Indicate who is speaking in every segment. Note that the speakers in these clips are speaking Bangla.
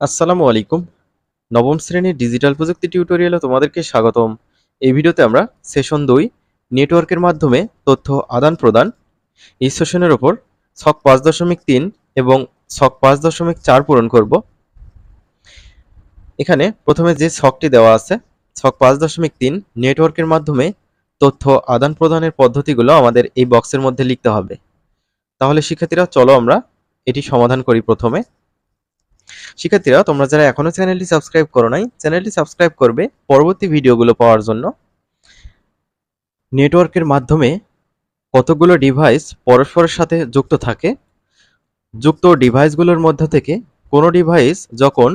Speaker 1: আসসালামু আলাইকুম। নবম শ্রেণির ডিজিটাল প্রযুক্তি টিউটোরিয়ালে তোমাদেরকে স্বাগতম। এই ভিডিওতে আমরা সেশন দুই, নেটওয়ার্কের মাধ্যমে তথ্য আদান প্রদান, এই সেশনের ওপর ছক পাঁচ দশমিক তিন এবং ছক পাঁচ দশমিক চার পূরণ করব। এখানে প্রথমে যে ছকটি দেওয়া আছে, ছক পাঁচ দশমিক তিন, নেটওয়ার্কের মাধ্যমে তথ্য আদান প্রদানের পদ্ধতিগুলো আমাদের এই বক্সের মধ্যে লিখতে হবে। তাহলে শিক্ষার্থীরা, চলো আমরা এটি সমাধান করি প্রথমে। শিক্ষার্থীরা, তোমরা যারা এখনও চ্যানেলটি সাবস্ক্রাইব করো নাই, চ্যানেলটি সাবস্ক্রাইব করবে পরবর্তী ভিডিওগুলো পাওয়ার জন্য। নেটওয়ার্কের মাধ্যমে কতগুলো ডিভাইস পরস্পরের সাথে যুক্ত থাকে, যুক্ত ডিভাইসগুলোর মধ্যে থেকে কোনো ডিভাইস যখন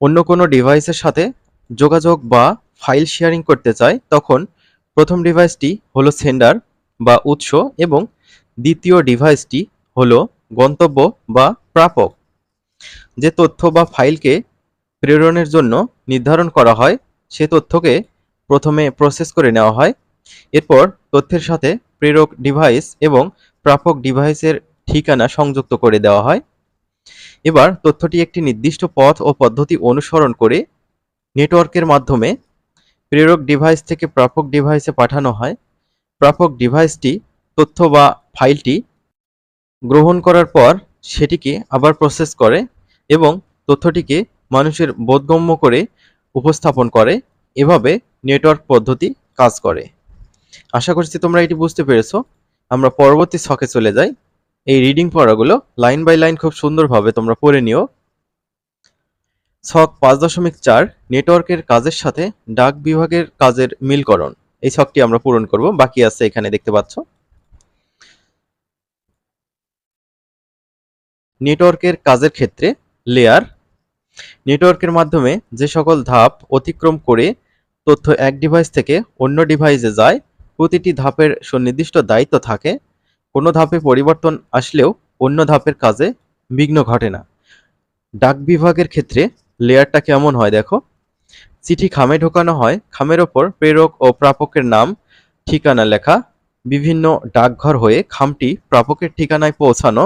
Speaker 1: অন্য কোনো ডিভাইসের সাথে যোগাযোগ বা ফাইল শেয়ারিং করতে চায়, তখন প্রথম ডিভাইসটি হলো সেন্ডার বা উৎস এবং দ্বিতীয় ডিভাইসটি হলো গন্তব্য বা প্রাপক। যে তথ্য বা ফাইলকে প্রেরণের জন্য নির্ধারণ করা হয়, সে তথ্যকে প্রথমে প্রসেস করে নেওয়া হয়। এরপর তথ্যের সাথে প্রেরক ডিভাইস এবং প্রাপক ডিভাইসের ঠিকানা সংযুক্ত করে দেওয়া হয়। এবার তথ্যটি একটি নির্দিষ্ট পথ ও পদ্ধতি অনুসরণ করে নেটওয়ার্কের মাধ্যমে প্রেরক ডিভাইস থেকে প্রাপক ডিভাইসে পাঠানো হয়। প্রাপক ডিভাইসটি তথ্য বা ফাইলটি গ্রহণ করার পর সেটিকে আবার প্রসেস করে। এবং তথ্যটিকে মানুষের বোধগম্য করে উপস্থাপন করে, এভাবে নেটওয়ার্ক পদ্ধতি কাজ করে। আশা করছি তোমরা এটি বুঝতে পেরেছ। আমরা পরবর্তী ছকে চলে যাই। এই রিডিং পড়াগুলো লাইন বাই লাইন খুব সুন্দরভাবে তোমরা পড়ে নিও। ছক পাঁচ দশমিক চার, নেটওয়ার্কের কাজের সাথে ডাক বিভাগের কাজের মিলকরণ। এই ছকটি আমরা পূরণ করব। বাকি আছে এখানে দেখতে পাচ্ছ। নেটওয়ার্কের কাজের ক্ষেত্রে লেয়ার নেটওয়ার্কের মাধ্যমে যে সকল ধাপ অতিক্রম করে তথ্য এক ডিভাইস থেকে অন্য ডিভাইসে যায়, প্রতিটি ধাপের সুনির্দিষ্ট দায়িত্ব থাকে। কোনো ধাপে পরিবর্তন আসলেও অন্য ধাপের কাজে বিঘ্ন ঘটে না। ডাক বিভাগের ক্ষেত্রে লেয়ারটা কেমন হয় দেখো? চিঠি খামে ঢোকানো হয়, খামের ওপর প্রেরক ও প্রাপকের নাম, ঠিকানা লেখা, বিভিন্ন ডাকঘর হয়ে খামটি প্রাপকের ঠিকানায় পৌঁছানো,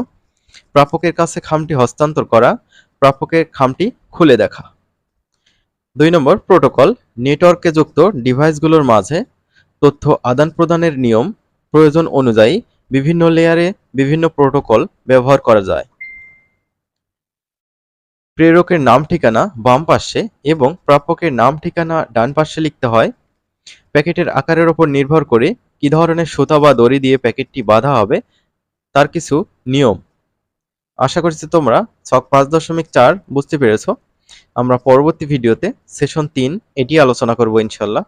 Speaker 1: প্রাপকের কাছে খামটি হস্তান্তর করা প্রাপকের খামটি খুলে দেখা। দুই নম্বর প্রোটোকল, নেটওয়ার্কে যুক্ত ডিভাইসগুলোর মাঝে তথ্য আদান প্রদানের নিয়ম, প্রয়োজন অনুযায়ী বিভিন্ন লেয়ারে বিভিন্ন প্রোটোকল ব্যবহার করা যায়। প্রেরকের নাম ঠিকানা বাম পাশে এবং প্রাপকের নাম ঠিকানা ডান পাশে লিখতে হয়। প্যাকেটের আকারের ওপর নির্ভর করে কি ধরনের সুতা বা দড়ি দিয়ে প্যাকেটটি বাঁধা হবে, তার কিছু নিয়ম। আশা করছি তোমরা ছক পাঁচ দশমিক চার বুঝতে পেরেছ। আমরা পরবর্তী ভিডিওতে সেশন তিন এটি আলোচনা করব ইনশাল্লাহ।